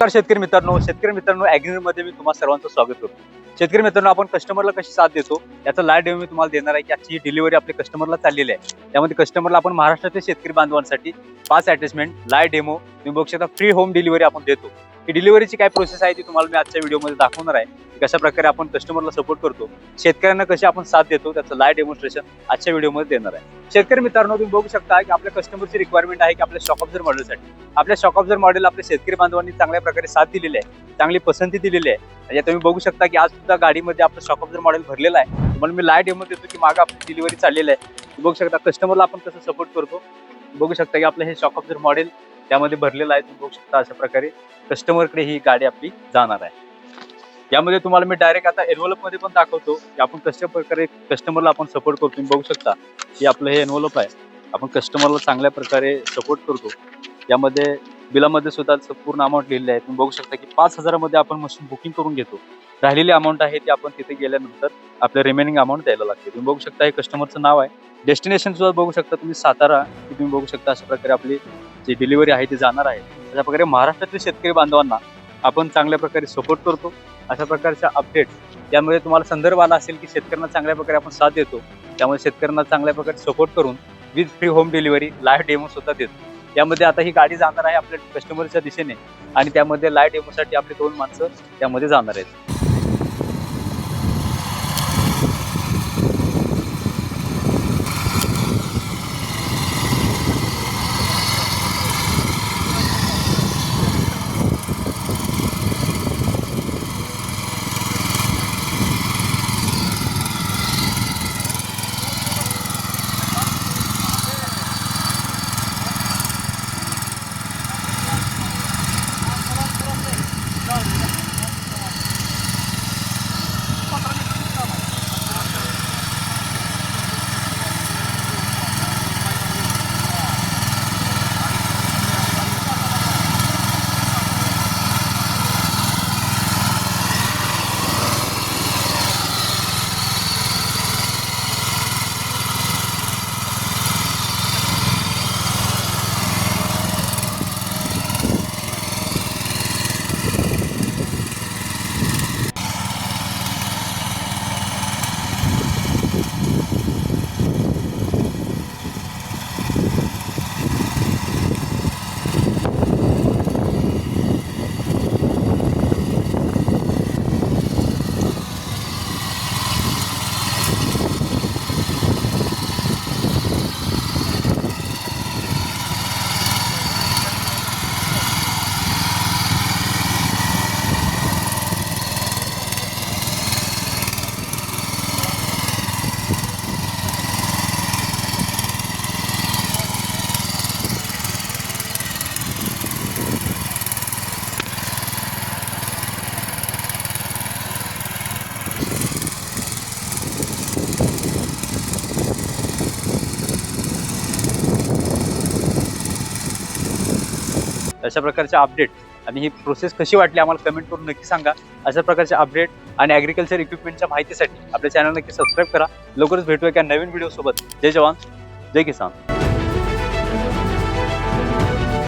नमस्कार शेतकरी मित्रांनो शेतकरी मित्रांनो ॲग्रीमध्ये मध्ये मी तुम्हाला सर्वांचं स्वागत करतो. शेतकरी मित्रांनो आपण कस्टमरला कशी साथ देतो याचा लाईव्ह डेमो मी तुम्हाला देणार आहे की आजची ही डिलिव्हरी आपल्या कस्टमरला चाललेली आहे. त्यामध्ये कस्टमरला आपण महाराष्ट्रातील शेतकरी बांधवांसाठी पाच अटॅचमेंट लाईव्ह डेमो तुम्ही बघू शकता फ्री होम डिलिव्हरी आपण देतो. ही डिलिव्हरीची काय प्रोसेस आहे ती तुम्हाला मी आजच्या व्हिडिओमध्ये दाखवणार आहे. कशा प्रकारे आपण कस्टमरला सपोर्ट करतो शेतकऱ्यांना कशी आपण साथ देतो त्याचं लाईव्ह डेमॉन्स्ट्रेशन आजच्या व्हिडिओमध्ये देणार आहे. शेतकरी मित्रांनो तुम्ही बघू शकता की आपल्या कस्टमरची रिक्वायरमेंट आहे की आपल्या शॉक ऑब्झर मॉडेलसाठी आपल्या शॉक ऑब्झर मॉडेल आपल्या शेतकरी बांधवांनी चांगल्या प्रकारे साथ दिलेली आहे चांगली पसंती दिलेली आहे. म्हणजे तुम्ही बघू शकता की आज सुद्धा गाडीमध्ये आपलं शॉक ऑब्झर मॉडेल भरलेलं आहे. म्हणून मी लाईव्ह डेमो देतो की मागं आपली डिलिव्हरी चाललेली आहे. तुम्ही बघू शकता कस्टमरला आपण कसं सपोर्ट करतो. बघू शकता की आपलं हे शॉक ऑब्झर मॉडेल त्यामध्ये भरलेलं आहे तुम्ही बघू शकता अशा प्रकारे. कस्टमरकडे ही गाडी आपली जाणार आहे. यामध्ये तुम्हाला मी डायरेक्ट आता एनवलपमध्ये पण दाखवतो. की आपण कशा प्रकारे कस्टमरला आपण सपोर्ट करतो. तुम्ही बघू शकता की आपलं हे एनवलप आहे. आपण कस्टमरला चांगल्या प्रकारे सपोर्ट करतो. यामध्ये बिलामध्ये सुद्धा पूर्ण अमाऊंट लिहिलेलं आहे. तुम्ही बघू शकता की पाच हजारामध्ये आपण मशीन बुकिंग करून घेतो. राहिलेली अमाऊंट आहे ती आपण तिथे गेल्यानंतर आपलं रिमेनिंग अमाऊंट द्यायला लागते. तुम्ही बघू शकता हे कस्टमरचं नाव आहे. डेस्टिनेशन सुद्धा बघू शकता तुम्ही सातारा. की तुम्ही बघू शकता अशा प्रकारे आपली जी डिलिव्हरी आहे ती जाणार आहे. अशा प्रकारे महाराष्ट्रातील शेतकरी बांधवांना आपण चांगल्या प्रकारे सपोर्ट करतो. अशा प्रकारच्या अपडेट त्यामुळे तुम्हाला संदर्भ आला असेल की शेतकऱ्यांना चांगल्या प्रकारे आपण साथ देतो. त्यामुळे शेतकऱ्यांना चांगल्या प्रकारे सपोर्ट करून with free home delivery live demo सुद्धा देतो. त्यामध्ये आता ही गाडी जाणार आहे आपल्या कस्टमरच्या दिशेने आणि त्यामध्ये लाईव्ह डेमोसाठी आपले दोन माणसं त्यामध्ये जाणार आहेत. अशा प्रकारचे अपडेट आणि ही प्रोसेस कशी वाटली आम्हाला कमेंट करून नक्की सांगा. अशा प्रकारचे अपडेट आणि ॲग्रिकल्चर इक्विपमेंटच्या माहितीसाठी आपल्या चॅनल नक्की सबस्क्राईब करा. लवकरच भेटूया एका नवीन व्हिडिओ सोबत. जय जवान. जय किसान.